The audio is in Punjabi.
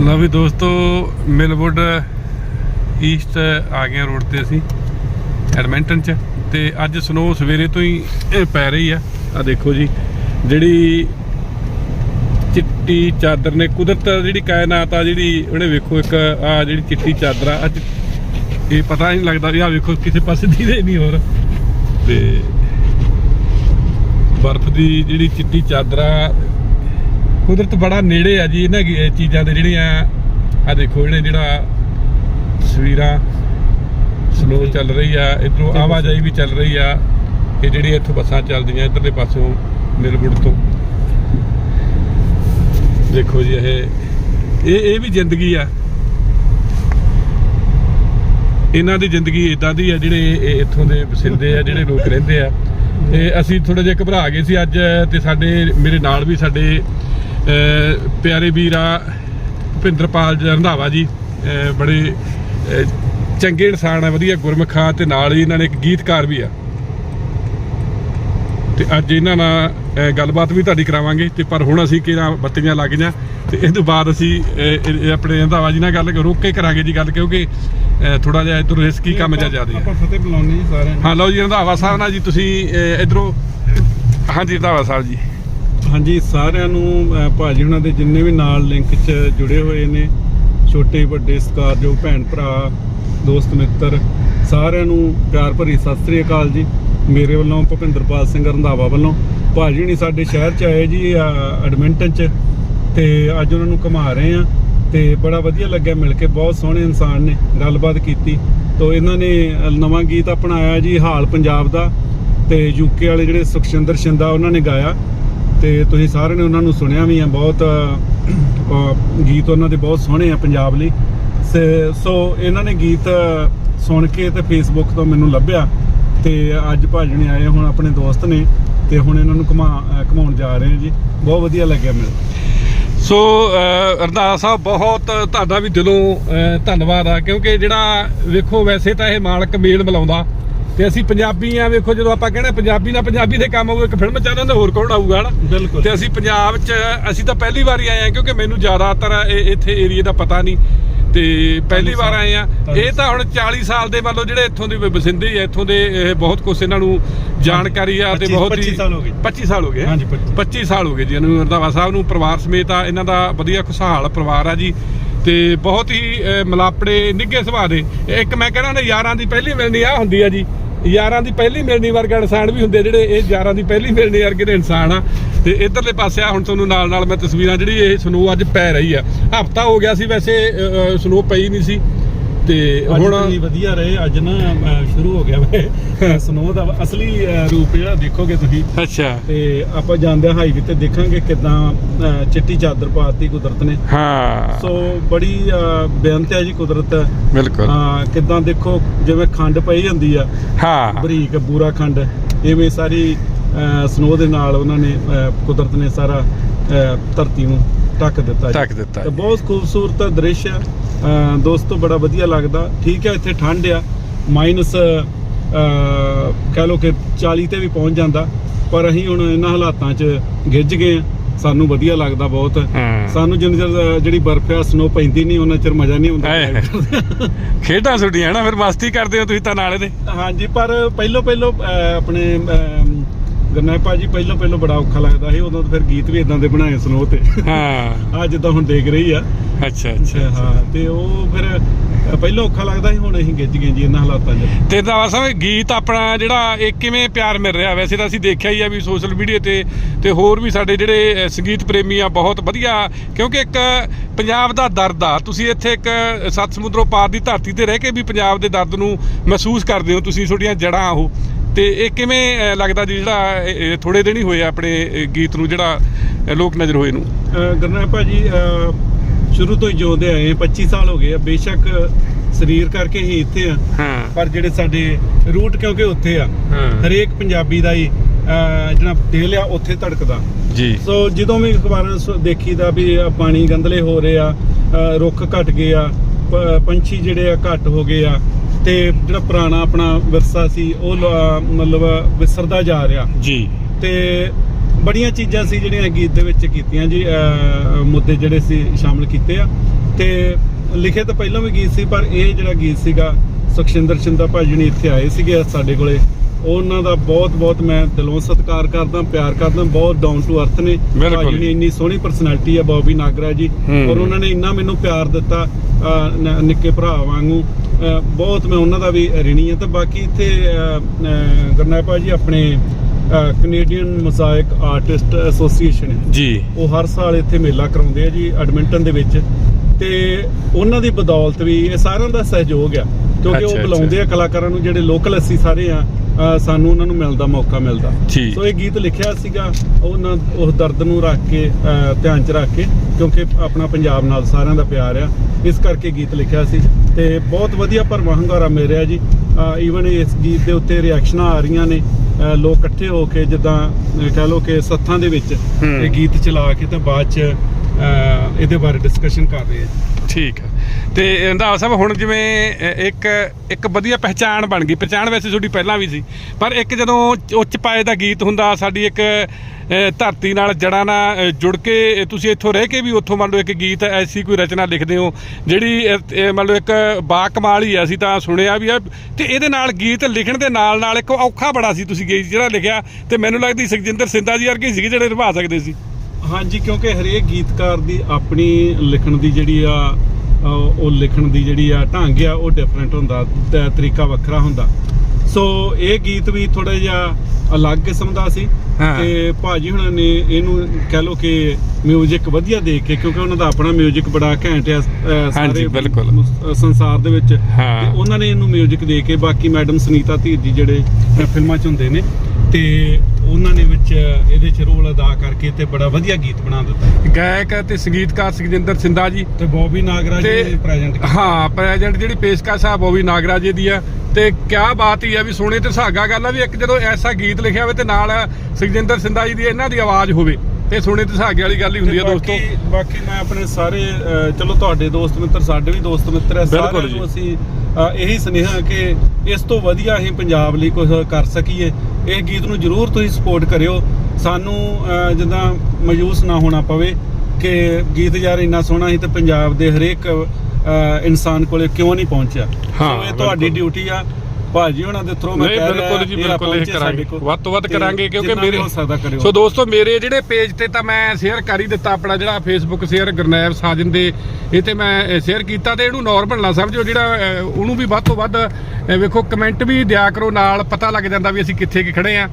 ਲਓ ਵੀ ਦੋਸਤੋ ਮਿਲਵੁੱਡ ਈਸਟ ਆ ਗਏ ਰੋਡ ਤੇ ਅਸੀਂ ਐਡਮਿੰਟਨ ਚ। ਤੇ ਅੱਜ ਸਨੋ ਸਵੇਰੇ ਤੋਂ ਹੀ ਪੈ ਰਹੀ ਆ। ਆ ਦੇਖੋ ਜੀ, ਜਿਹੜੀ ਚਿੱਟੀ ਚਾਦਰ ਨੇ, ਕੁਦਰਤ ਜਿਹੜੀ, ਕਾਇਨਾਤ ਆ ਜਿਹੜੀ, ਉਹਨੇ ਵੇਖੋ ਇੱਕ ਆ ਜਿਹੜੀ ਚਿੱਟੀ ਚਾਦਰ ਆ, ਅੱਜ ਇਹ ਪਤਾ ਨਹੀਂ ਲੱਗਦਾ ਵੀ ਆ ਵੇਖੋ ਕਿਸੇ ਪਾਸੇ ਦੀਦੇ ਨਹੀਂ ਹੋਰ। ਤੇ ਬਰਫ਼ ਦੀ ਜਿਹੜੀ ਚਿੱਟੀ ਚਾਦਰ ਆ ਕੁਦਰਤ ਬੜਾ ਨੇੜੇ ਆ ਜੀ ਇਹਨਾਂ ਚੀਜ਼ਾਂ ਦੇ ਜਿਹੜੀਆਂ ਆ ਦੇਖੋ ਜਿਹੜੇ ਜਿਹੜਾ ਤਸਵੀਰਾਂ ਸਲੋ ਚੱਲ ਰਹੀ ਆ ਇਧਰੋਂ ਆਵਾਜਾਈ ਵੀ ਚੱਲ ਰਹੀ ਆ ਇਹ ਜਿਹੜੀ ਇੱਥੋਂ ਬੱਸਾਂ ਚੱਲਦੀਆਂ ਇਧਰਲੇ ਪਾਸੋਂ ਮਿਲਵੁੱਡ ਤੋਂ। ਦੇਖੋ ਜੀ ਇਹ ਇਹ ਇਹ ਵੀ ਜ਼ਿੰਦਗੀ ਆ। ਇਹਨਾਂ ਦੀ ਜ਼ਿੰਦਗੀ ਇਦਾਂ ਦੀ ਆ ਜਿਹੜੇ ਇੱਥੋਂ ਦੇ ਵਸਿੰਦੇ ਆ ਜਿਹੜੇ ਲੋਕ ਰਹਿੰਦੇ ਆ। ਤੇ ਅਸੀਂ ਥੋੜੇ ਜਿਹਾ ਘਬਰਾ ਗਏ ਸੀ ਅੱਜ ਤੇ ਸਾਡੇ ਮੇਰੇ ਨਾਲ ਵੀ ਸਾਡੇ ਪਿਆਰੇ ਵੀਰ ਆ ਭੁਪਿੰਦਰਪਾਲ ਜੀ ਰੰਧਾਵਾ ਜੀ ਬੜੇ ਚੰਗੇ ਇਨਸਾਨ ਆ ਵਧੀਆ ਗੁਰਮੁਖ ਤੇ ਨਾਲ ਹੀ ਇਹਨਾਂ ਨੇ ਇੱਕ ਗੀਤਕਾਰ ਵੀ ਆ। ਤੇ ਅੱਜ ਇਹਨਾਂ ਨਾਲ ਗੱਲਬਾਤ ਵੀ ਤੁਹਾਡੀ ਕਰਾਵਾਂਗੇ ਤੇ ਪਰ ਹੁਣ ਅਸੀਂ ਕਿਹੜਾ ਬੱਤੀਆਂ ਲੱਗ ਜਾ ਤੇ ਇਹ ਤੋਂ ਬਾਅਦ ਅਸੀਂ ਆਪਣੇ ਰੰਧਾਵਾ ਜੀ ਨਾਲ ਗੱਲ ਰੋਕ ਕੇ ਕਰਾਂਗੇ ਜੀ ਗੱਲ ਕਿਉਂਕਿ ਥੋੜਾ ਜਿਹਾ ਇਧਰ ਰਿਸਕੀ ਕੰਮ ਜਿਹਾ ਜ਼ਿਆਦਾ ਹੈ ਆਪਾਂ ਫਤਿਹ ਬੁਲਾਉਣੇ ਜੀ ਸਾਰਿਆਂ ਨੂੰ। ਹਾਂ ਲਓ ਜੀ ਰੰਧਾਵਾ ਸਾਹਿਬ ਨਾਲ ਜੀ ਤੁਸੀਂ ਇਧਰੋਂ ਹਾਂਜੀ ਰੰਧਾਵਾ ਸਾਹਿਬ ਜੀ। ਹਾਂਜੀ ਸਾਰਿਆਂ ਨੂੰ ਅਹ, ਭਾਜੀ ਉਹਨਾਂ ਦੇ ਜਿੰਨੇ ਵੀ ਨਾਲ ਲਿੰਕ 'ਚ ਜੁੜੇ ਹੋਏ ਨੇ ਛੋਟੇ ਵੱਡੇ ਸਤਿਕਾਰਯੋਗ ਭੈਣ ਭਰਾ ਦੋਸਤ ਮਿੱਤਰ ਸਾਰਿਆਂ ਨੂੰ ਪਿਆਰ ਭਰੀ ਸਤਿ ਸ੍ਰੀ ਅਕਾਲ ਜੀ। ਮੇਰੇ ਵੱਲੋਂ ਭੁਪਿੰਦਰਪਾਲ ਸਿੰਘ ਰੰਧਾਵਾ ਵੱਲੋਂ। ਭਾਜੀ ਨਹੀਂ ਸਾਡੇ ਸ਼ਹਿਰ 'ਚ ਆਏ ਜੀ ਐਡਮਿੰਟਨ 'ਚ ਤੇ ਅੱਜ ਉਹਨਾਂ ਨੂੰ ਘੁਮਾ ਰਹੇ ਆ ਤੇ ਬੜਾ ਵਧੀਆ ਲੱਗਿਆ ਮਿਲ ਕੇ ਬਹੁਤ ਸੋਹਣੇ ਇਨਸਾਨ ਨੇ ਗੱਲਬਾਤ ਕੀਤੀ। ਤੋਂ ਇਹਨਾਂ ਨੇ ਨਵਾਂ ਗੀਤ ਅਪਣਾਇਆ ਜੀ ਹਾਲ ਪੰਜਾਬ ਦਾ ਤੇ ਯੂਕੇ ਵਾਲੇ ਜਿਹੜੇ ਸੁਖਸ਼ਿੰਦਰ ਸ਼ਿੰਦਾ ਉਹਨਾਂ ਨੇ ਗਾਇਆ। ਤੇ ਤੁਸੀਂ ਸਾਰਿਆਂ ਨੇ ਉਹਨਾਂ ਨੂੰ ਸੁਣਿਆ ਵੀ ਆ ਬਹੁਤ ਗੀਤ ਉਹਨਾਂ ਦੇ ਬਹੁਤ ਸੋਹਣੇ ਆ ਪੰਜਾਬ ਲਈ। ਸੇ- ਸੋ ਇਹਨਾਂ ਨੇ ਗੀਤ ਸੁਣ ਕੇ ਤੇ ਫੇਸਬੁੱਕ ਤੋਂ ਮੈਨੂੰ ਲੱਭਿਆ ਤੇ ਅੱਜ ਭਾਜੀ ਨੇ ਆਏ ਹੁਣ ਆਪਣੇ ਦੋਸਤ ਨੇ ਤੇ ਹੁਣ ਇਹਨਾਂ ਨੂੰ ਘੁਮਾ ਅਹ, ਜਾ ਰਹੇ ਆ ਜੀ। ਬਹੁਤ ਵਧੀਆ ਲੱਗਿਆ ਮੈਨੂੰ। ਸੋ ਅਰਦਾਸ ਸਾਹਿਬ ਬਹੁਤ ਤੁਹਾਡਾ ਵੀ ਦਿਲੋਂ ਧੰਨਵਾਦ ਆ ਕਿਉਂਕਿ ਜਿਹੜਾ ਵੇਖੋ ਵੈਸੇ ਤਾਂ ਇਹ ਮਾਲਕ ਮੇਲ ਮਿਲਾਉਂਦਾ। ਤੇ ਅਸੀਂ ਪੰਜਾਬੀ ਆ ਵੇਖੋ ਜਦੋਂ ਆਪਾਂ ਕਹਿੰਦੇ ਪੰਜਾਬੀ ਨਾਲ ਪੰਜਾਬੀ ਦੇ ਕੰਮ ਹੋਊ ਇੱਕ ਫਿਲਮ ਚੱਲਦਾ ਤਾਂ ਹੋਰ ਕੌਣ ਆਊਗਾ ਹਨਾ? ਬਿਲਕੁਲ। ਤੇ ਅਸੀਂ ਪੰਜਾਬ 'ਚ ਅਸੀਂ ਤਾਂ ਪਹਿਲੀ ਵਾਰੀ ਆਏ ਆ ਕਿਉਂਕਿ ਮੈਨੂੰ ਜ਼ਿਆਦਾਤਰ ਇਹ- ਇੱਥੇ ਏਰੀਆ ਦਾ ਪਤਾ ਨਹੀਂ। ਤੇ ਪਹਿਲੀ ਵਾਰ ਆਏ ਆ ਇਹ ਤਾਂ ਹੁਣ 40 ਸਾਲ ਦੇ ਵੱਲੋਂ ਜਿਹੜੇ ਇੱਥੋਂ ਦੇ ਵਸਿੰਦੇ ਆ ਇੱਥੋਂ ਦੇ ਇਹ ਬਹੁਤ ਕੁਝ ਇਹਨਾਂ ਨੂੰ ਜਾਣਕਾਰੀ ਆ ਤੇ 25 ਬਹੁਤ ਹੀ 25 ਸਾਲ ਹੋ ਗਏ। 25 ਸਾਲ ਹੋ ਗਏ। ਹਾਂਜੀ, 25 25 ਸਾਲ ਹੋ ਗਏ ਜੀ ਇਹਨੂੰ ਰੰਧਾਵਾ ਸਾਹਿਬ ਨੂੰ ਪਰਿਵਾਰ ਸਮੇਤ ਆ ਇਹਨਾਂ ਦਾ ਵਧੀਆ ਖੁਸ਼ਹਾਲ ਪਰਿਵਾਰ ਆ ਜੀ। ਤੇ ਬਹੁਤ ਹੀ ਮਿਲਾਪੜੇ ਨਿੱਘੇ ਸੁਭਾਅ ਦੇ। ਇੱਕ ਮੈਂ ਕਹਿੰਦਾ ਨਾ ਯਾਰਾਂ ਦੀ ਪਹਿਲੀ ਮਿਲਣੀ ਆ ਹੁੰਦੀ ਆ ਜੀ। ਯਾਰਾਂ ਦੀ ਪਹਿਲੀ ਮਿਲਣੀ ਵਰਗਾ ਇਨਸਾਨ ਵੀ ਹੁੰਦੇ ਜਿਹੜੇ ਇਹ ਯਾਰਾਂ ਦੀ ਪਹਿਲੀ ਮਿਲਣੀ ਵਰਗੇ ਦੇ ਇਨਸਾਨ ਆ। ਤੇ ਇਧਰਲੇ ਪਾਸੇ ਆ, ਹੁਣ ਤੁਹਾਨੂੰ ਨਾਲ ਨਾਲ ਮੈਂ ਤਸਵੀਰਾਂ ਜਿਹੜੀ ਇਹ ਸਨੋ ਅੱਜ ਪੈ ਰਹੀ ਆ। ਹਫਤਾ ਹੋ ਗਿਆ ਸੀ, ਵੈਸੇ ਸਨੋ ਪਈ ਨਹੀਂ ਸੀ। ਤੇ ਹੁਣ ਵਧੀਆ ਰਹੇ ਅੱਜ ਨਾ ਸ਼ੁਰੂ ਹੋ ਗਿਆ ਵੇ। ਸਨੋ ਦਾ ਅਸਲੀ ਰੂਪ ਜਿਹੜਾ ਦੇਖੋਗੇ ਤੁਸੀਂ। ਅੱਛਾ। ਤੇ ਆਪਾਂ ਜਾਂਦੇ ਹਾਈਵੇ ਤੇ ਦੇਖਾਂਗੇ ਕਿਦਾਂ ਚਿੱਟੀ ਚਾਦਰ ਪਾਤੀ ਕੁਦਰਤ ਨੇ। ਹਾਂ। ਸੋ ਬੜੀ ਬੇਅੰਤ ਹੈ ਜੀ ਕੁਦਰਤ। ਬਿਲਕੁਲ। ਹਾਂ ਕਿਦਾਂ ਦੇਖੋ ਜਿਵੇਂ ਖੰਡ ਪਈ ਹੁੰਦੀ ਆ। ਹਾਂ। ਬਰੀਕ ਬੂਰਾ ਖੰਡ। ਇਵੇਂ ਸਾਰੀ ਸਨੋ ਦੇ ਨਾਲ ਉਹਨਾਂ ਨੇ ਕੁਦਰਤ ਨੇ ਸਾਰਾ ਧਰਤੀ ਨੂੰ ਢੱਕ ਦਿੱਤਾ ਜੀ। ਢੱਕ ਦਿੱਤਾ ਤੇ ਜੀ। ਬਹੁਤ ਖੂਬਸੂਰਤ ਦ੍ਰਿਸ਼ ਅਹ, ਦੋਸਤੋ ਬੜਾ ਵਧੀਆ ਲੱਗਦਾ। ਠੀਕ ਹੈ ਇੱਥੇ ਠੰਡ ਆ। ਮਾਈਨਸ ਕਹਿ ਲਓ ਕਿ 40 ਤੇ ਵੀ ਪਹੁੰਚ ਜਾਂਦਾ। ਪਰ ਅਸੀਂ ਹੁਣ ਇਹਨਾਂ ਹਾਲਾਤਾਂ 'ਚ ਗਿੱਜ ਗਏ ਆ। ਸਾਨੂੰ ਵਧੀਆ ਲੱਗਦਾ ਬਹੁਤ। ਹਾਂ। ਸਾਨੂੰ ਜਿੰਨਾ ਚਿਰ ਜਿਹੜੀ ਬਰਫ਼ ਆ ਸਨੋ ਪੈਂਦੀ ਨਹੀਂ ਉਹਨਾਂ ਚਿਰ ਮਜ਼ਾ ਨਹੀਂ। ਆਉਂਦਾ। ਖੇਡਾਂ ਛੁੱਟੀਆਂ ਨਾ ਫਿਰ ਮਸਤੀ ਕਰਦੇ ਹੋ ਤੁਸੀਂ ਤਾਂ ਨਾਲੇ ਦੇ। ਹਾਂਜੀ ਪਰ ਪਹਿਲੋਂ ਪਹਿਲੋਂ ਅਹ, ਆਪਣੇ ਗੰਨਾ ਭਾਜੀ ਪਹਿਲੋਂ ਪਹਿਲੋਂ ਬੜਾ ਔਖਾ ਲੱਗਦਾ ਸੀ ਉਦੋਂ ਤਾਂ ਫਿਰ ਗੀਤ ਵੀ ਇਦਾਂ ਦੇ ਬਣਾਏ ਸਨੋ ਤੇ। ਹਾਂ। ਆ ਜਿੱਦਾਂ ਹੁਣ ਦੇਖ ਰਹੀ ਆ। ਅੱਛਾ ਅੱਛਾ ਹਾਂ ਤੇ ਉਹ ਫਿਰ ਪਹਿਲਾਂ ਔਖਾ ਲੱਗਦਾ ਸੀ ਹੁਣ ਅਸੀਂ ਗਿੱਜ ਗਏ ਜੀ ਇਹਨਾਂ ਹਾਲਾਤਾਂ 'ਚ। ਤੇ ਦਾ ਸਾਹਿਬ ਗੀਤ ਆਪਣਾ ਜਿਹੜਾ ਇਹ ਕਿਵੇਂ ਪਿਆਰ ਮਿਲ ਰਿਹਾ ਵੈਸੇ ਤਾਂ ਅਸੀਂ ਦੇਖਿਆ ਹੀ ਆ ਵੀ ਸੋਸ਼ਲ ਮੀਡੀਆ ਤੇ ਤੇ ਹੋਰ ਵੀ ਸਾਡੇ ਜਿਹੜੇ ਸੰਗੀਤ ਪ੍ਰੇਮੀ ਆ ਬਹੁਤ ਵਧੀਆ ਕਿਉਂਕਿ ਇੱਕ ਪੰਜਾਬ ਦਾ ਦਰਦ ਆ। ਤੁਸੀਂ ਇੱਥੇ ਇੱਕ ਸੱਤ ਸਮੁੰਦਰੋਂ ਪਾਰ ਦੀ ਧਰਤੀ ਤੇ ਰਹਿ ਕੇ ਵੀ ਪੰਜਾਬ ਦੇ ਦਰਦ ਨੂੰ ਮਹਿਸੂਸ ਕਰਦੇ ਹੋ ਤੁਸੀਂ ਤੁਹਾਡੀਆਂ ਜੜਾਂ ਉਹ। ਤੇ ਇਹ ਕਿਵੇਂ ਲੱਗਦਾ ਜੀ ਜਿਹੜਾ ਥੋੜੇ ਦਿਨ ਹੀ ਹੋਏ ਆ ਆਪਣੇ ਗੀਤ ਨੂੰ ਜਿਹੜਾ ਲੋਕ ਨਜ਼ਰ ਹੋਏ ਨੂੰ? ਗੰਨਾ ਭਾਜੀ ਸ਼ੁਰੂ ਤੋਂ ਹੀ ਜਿਉਂਦੇ ਆਏ 25 ਸਾਲ ਹੋ ਗਏ ਆ ਬੇਸ਼ੱਕ ਸਰੀਰ ਕਰਕੇ ਹੀ ਇੱਥੇ ਆ। ਪਰ ਜਿਹੜੇ ਸਾਡੇ ਰੂਟ ਕਿਉਂਕਿ ਉੱਥੇ ਆ ਹਰੇਕ ਪੰਜਾਬੀ ਦਾ ਹੀ ਜਿਹੜਾ ਦਿਲ ਆ ਉੱਥੇ ਧੜਕਦਾ। ਜੀ। ਸੋ ਜਦੋਂ ਵੀ ਅਖਬਾਰਾਂ 'ਚ ਦੇਖੀਦਾ ਵੀ ਪਾਣੀ ਗੰਦਲੇ ਹੋ ਰਹੇ ਆ ਰੁੱਖ ਘਟ ਗਏ ਆ ਪੰਛੀ ਜਿਹੜੇ ਆ ਘਟ ਹੋ ਗਏ ਆ ਤੇ ਜਿਹੜਾ ਪੁਰਾਣਾ ਆਪਣਾ ਵਿਰਸਾ ਸੀ ਉਹ ਮਤਲਬ ਵਿਸਰਦਾ ਜਾ ਰਿਹਾ। ਜੀ। ਤੇ ਬੜੀਆਂ ਚੀਜ਼ਾਂ ਸੀ ਜਿਹੜੀਆਂ ਗੀਤ ਦੇ ਵਿੱਚ ਕੀਤੀਆਂ ਜੀ ਮੁੱਦੇ ਜਿਹੜੇ ਸੀ ਸ਼ਾਮਲ ਕੀਤੇ ਆ। ਤੇ ਲਿਖੇ ਤਾਂ ਪਹਿਲਾਂ ਵੀ ਗੀਤ ਸੀ ਪਰ ਇਹ ਜਿਹੜਾ ਗੀਤ ਸੀਗਾ ਸੁਖਸ਼ਿੰਦਰ ਸ਼ਿੰਦਾ ਭਾਜੀ ਨੇ ਇੱਥੇ ਆਏ ਸੀਗੇ ਸਾਡੇ ਕੋਲੇ। ਉਹਨਾਂ ਦਾ ਬਹੁਤ ਬਹੁਤ ਮੈਂ ਦਿਲੋਂ ਸਤਿਕਾਰ ਕਰਦਾ ਪਿਆਰ ਕਰਦਾ ਬਹੁਤ ਡਾਊਨ ਟੂ ਅਰਥ ਨੇ। ਭਾਜੀ ਨੇ ਇੰਨੀ ਸੋਹਣੀ ਪਰਸਨੈਲਿਟੀ ਹੈ ਬੌਬੀ ਨਾਗਰਾ ਜੀ। ਔਰ ਉਹਨਾਂ ਨੇ ਇੰਨਾ ਮੈਨੂੰ ਪਿਆਰ ਦਿੱਤਾ ਨਿੱਕੇ ਭਰਾ ਵਾਂਗੂ। ਬਹੁਤ ਮੈਂ ਉਹਨਾਂ ਦਾ ਵੀ ਰਿਣੀ ਹਾਂ ਤੇ ਬਾਕੀ ਇੱਥੇ ਗਰਨਾਇ ਭਾਜੀ ਆਪਣੇ ਕੈਨੇਡੀਅਨ ਮੋਜ਼ਾਇਕ ਆਰਟਿਸਟ ਐਸੋਸੀਏਸ਼ਨ ਹੈ ਜੀ। ਉਹ ਹਰ ਸਾਲ ਇੱਥੇ ਮੇਲਾ ਕਰਾਉਂਦੇ ਆ ਜੀ ਐਡਮਿੰਟਨ ਦੇ ਵਿੱਚ। ਤੇ ਉਹਨਾਂ ਦੀ ਬਦੌਲਤ ਵੀ ਇਹ ਸਾਰਿਆਂ ਦਾ ਸਹਿਯੋਗ ਆ। ਕਿਉਂਕਿ ਉਹ ਬੁਲਾਉਂਦੇ ਆ ਕਲਾਕਾਰਾਂ ਨੂੰ ਜਿਹੜੇ ਲੋਕਲ ਅਸੀਂ ਸਾਰੇ ਆ। ਸਾਨੂੰ ਉਹਨਾਂ ਨੂੰ ਮਿਲਦਾ ਮੌਕਾ ਮਿਲਦਾ। ਸੋ ਇਹ ਗੀਤ ਲਿਖਿਆ ਸੀਗਾ ਉਹਨਾਂ ਉਸ ਦਰਦ ਨੂੰ ਰੱਖ ਕੇ ਧਿਆਨ ਚ ਰੱਖ ਕੇ ਕਿਉਂਕਿ ਆਪਣਾ ਪੰਜਾਬ ਨਾਲ ਸਾਰਿਆਂ ਦਾ ਪਿਆਰ ਆ। ਇਸ ਕਰਕੇ ਗੀਤ ਲਿਖਿਆ ਸੀ। ਤੇ ਬਹੁਤ ਵਧੀਆ ਭਰਵਾਂ ਹੰਗਾਰਾ ਮਿਲ ਰਿਹਾ ਜੀ ਈਵਨ ਇਸ ਗੀਤ ਦੇ ਉੱਤੇ ਰਿਐਕਸ਼ਨਾਂ ਆ ਰਹੀਆਂ ਨੇ। ਲੋਕ ਇਕੱਠੇ ਹੋ ਕੇ ਜਿੱਦਾਂ ਕਹਿ ਲਓ ਕਿ ਸੱਥਾਂ ਦੇ ਵਿੱਚ। ਇਹ ਗੀਤ ਚਲਾ ਕੇ ਤੇ ਬਾਅਦ ਚ ਅ, ਇਹਦੇ ਬਾਰੇ ਡਿਸਕਸ਼ਨ ਕਰ ਰਹੇ ਆ ਠੀਕ ਹੈ ਤੇ ਰੰਧਾਵਾ ਸਾਹਿਬ ਹੁਣ ਜਿਵੇਂ ਅ, ਇੱਕ ਇੱਕ ਵਧੀਆ ਪਹਿਚਾਣ ਬਣ ਗਈ। ਪਹਿਚਾਣ ਵੈਸੇ ਤੁਹਾਡੀ ਪਹਿਲਾਂ ਵੀ ਸੀ ਪਰ ਇੱਕ ਜਦੋਂ ਉੱਚ ਪਾਏ ਦਾ ਗੀਤ ਹੁੰਦਾ ਸਾਡੀ ਇੱਕ ਅ, ਧਰਤੀ ਨਾਲ ਜੜਾਂ ਨਾਲ ਅ, ਜੁੜ ਕੇ ਤੁਸੀਂ ਇੱਥੋਂ ਰਹਿ ਕੇ ਵੀ ਉੱਥੋਂ ਮੰਨ ਲਓ ਇੱਕ ਗੀਤ ਐਸੀ ਕੋਈ ਰਚਨਾ ਲਿਖਦੇ ਹੋ ਜਿਹੜੀ ਅ, ਇਹ ਮੰਨ ਲਓ ਇੱਕ ਬਾ ਕਮਾਲ ਹੀ ਆ ਅਸੀਂ ਤਾਂ ਸੁਣਿਆ ਵੀ ਆ। ਤੇ ਇਹਦੇ ਨਾਲ ਗੀਤ ਲਿਖਣ ਦੇ ਨਾਲ ਨਾਲ ਇੱਕ ਔਖਾ ਬੜਾ ਸੀ ਤੁਸੀਂ ਗੀਤ ਜਿਹੜਾ ਲਿਖਿਆ ਤੇ ਮੈਨੂੰ ਲੱਗਦੀ ਸੁਖਜਿੰਦਰ ਸਿੰਧਾ ਜੀ ਵਰਗੇ ਸੀਗੇ ਜਿਹੜੇ ਨਿਭਾ ਸਕਦੇ ਸੀ। ਹਾਂਜੀ ਕਿਉਂਕਿ ਹਰੇਕ ਗੀਤਕਾਰ ਦੀ ਆਪਣੀ ਲਿਖਣ ਦੀ ਜਿਹੜੀ ਆ ਅ, ਉਹ ਲਿਖਣ ਦੀ ਜਿਹੜੀ ਆ ਢੰਗ ਆ ਉਹ ਡਿਫਰੈਂਟ ਹੁੰਦਾ ਤੇ ਤਰੀਕਾ ਵੱਖਰਾ ਹੁੰਦਾ ਸੋ ਇਹ ਗੀਤ ਵੀ ਥੋੜਾ ਜਿਹਾ ਅਲੱਗ ਕਿਸਮ ਦਾ ਸੀ ਹਾਂ। ਤੇ ਭਾਜੀ ਹੁਣਾਂ ਨੇ ਇਹਨੂੰ ਕਹਿ ਲੋ ਕਿ 뮤직 ਵਧੀਆ ਦੇਖ ਕੇ ਕਿਉਂਕਿ ਉਹਨਾਂ ਦਾ ਆਪਣਾ 뮤직 ਬੜਾ ਘੈਂਟ ਆ ਅ, ਸਾਰੇ ਬਿਲਕੁਲ। ਮੁਸ- ਅ, ਸੰਸਾਰ ਦੇ ਵਿੱਚ ਹਾਂ। ਤੇ ਉਹਨਾਂ ਨੇ ਇਹਨੂੰ 뮤직 ਦੇ ਕੇ ਬਾਕੀ ਮੈਡਮ ਸੁਨੀਤਾ ਧੀਰ ਜੀ ਜਿਹੜੇ ਅ, ਫਿਲਮਾਂ 'ਚ ਹੁੰਦੇ ਨੇ ਤੇ ਉਹਨਾਂ ਨੇ ਵਿੱਚ ਇਹਦੇ 'ਚ ਰੋਲ ਅਦਾ ਕਰਕੇ ਤੇ ਬੜਾ ਵਧੀਆ ਗੀਤ ਬਣਾ ਦਿੱਤਾ। ਗਾਇਕ ਤੇ ਸੰਗੀਤਕਾਰ ਸੁਖਜਿੰਦਰ ਸਿੰਧਾ ਜੀ ਤੇ ਬੌਬੀ ਨਾਗਰਾ ਜੀ ਨੇ ਪ੍ਰੈਜ਼ੈਂਟ ਹਾਂ ਪ੍ਰੈਜ਼ੈਂਟ ਜਿਹੜੀ ਪੇਸ਼ਕਸ਼ ਆ ਬੋਬੀ ਨਾਗਰਾਜ ਜੀ ਦੀ ਆ। ਤੇ ਕਿਆ ਬਾਤ ਹੀ ਆ ਵੀ ਸੋਹਣੇ ਤੇ ਸੁਹਾਗਾ ਗੱਲ ਆ ਵੀ ਇੱਕ ਜਦੋਂ ਐਸਾ ਗੀਤ ਲਿਖਿਆ ਹੋਵੇ ਤੇ ਨਾਲ ਸੁਖਜਿੰਦਰ ਸਿੰਧਾ ਜੀ ਦੀ ਇਹਨਾਂ ਦੀ ਆਵਾਜ਼ ਹੋਵੇ ਤੇ ਸੋਹਣੇ ਤੇ ਸੁਹਾਗੇ ਵਾਲੀ ਗੱਲ ਹੀ ਹੁੰਦੀ ਆ ਦੋਸਤੋ। ਬਾਕੀ ਮੈਂ ਆਪਣੇ ਸਾਰੇ ਚਲੋ ਤੁਹਾਡੇ ਦੋਸਤ ਮਿੱਤਰ ਸਾਡੇ ਵੀ ਦੋਸਤ ਮਿੱਤਰ ਬਿਲਕੁਲ ਸਾਰਿਆਂ। ਨੂੰ ਅਸੀਂ ਇਹੀ ਸੁਨੇਹਾ ਕਿ ਇਸ ਤੋਂ ਵਧੀਆ ਅਸੀਂ ਪੰਜਾਬ ਲਈ ਕੁਝ ਕਰ ਸਕੀਏ। ਇਹ ਗੀਤ ਨੂੰ ਜਰੂਰ ਤੁਸੀਂ ਸਪੋਰਟ ਕਰਿਓ। ਸਾਨੂੰ ਜਿੱਦਾਂ ਮਾਯੂਸ ਨਾ ਹੋਣਾ ਪਵੇ ਕਿ ਗੀਤ ਯਾਰ ਇੰਨਾ ਸੋਹਣਾ ਸੀ ਤੇ ਪੰਜਾਬ ਦੇ ਹਰੇਕ ਇਨਸਾਨ ਕੋਲੇ ਕਿਉਂ ਨਹੀਂ ਪਹੁੰਚਿਆ। ਹਾਂ, ਸੋ ਇਹ ਤੁਹਾਡੀ। ਡਿਊਟੀ ਆ। ਭਾਜੀ ਉਹਨਾਂ ਦੇ ਥਰੂ ਮੈਂ ਨਹੀਂ ਕਹਿ ਰਿਹਾ ਬਿਲਕੁਲ ਜੀ ਇਹ ਬਿਲਕੁਲ ਇਹ ਪਹੁੰਚੇ ਸਾਡੇ ਕਰਾਂਗੇ। ਕੋਲ। ਵੱਧ ਤੋਂ ਵੱਧ ਤੇ ਕਰਾਂਗੇ ਕਿਉਂਕਿ ਜਿੰਨਾ ਵੀ ਮੇਰੇ ਹੋ ਸਕਦਾ ਕਰਿਓ। ਸੋ ਦੋਸਤੋ ਮੇਰੇ ਜਿਹੜੇ ਪੇਜ ਤੇ ਤਾਂ ਮੈਂ ਸ਼ੇਅਰ ਕਰ ਹੀ ਦਿੱਤਾ ਆਪਣਾ ਜਿਹੜਾ ਫੇਸਬੁੱਕ ਸ਼ੇਅਰ ਗੁਰਨੈਬ ਸਾਜਨ ਦੇ ਇਹ ਤੇ ਮੈਂ ਸ਼ੇਅਰ ਕੀਤਾ ਤੇ ਇਹਨੂੰ ਨਾਰਮਲ ਨਾ ਸਮਝੋ ਜਿਹੜਾ ਅਹ, ਉਹਨੂੰ ਵੀ ਵੱਧ ਤੋਂ ਵੱਧ ਅਹ, ਵੇਖੋ ਕਮੈਂਟ ਵੀ ਦਿਆ ਕਰੋ ਨਾਲ ਪਤਾ ਲੱਗ ਜਾਂਦਾ ਵੀ ਅਸੀਂ ਕਿੱਥੇ ਕਿ ਖੜੇ ਆ।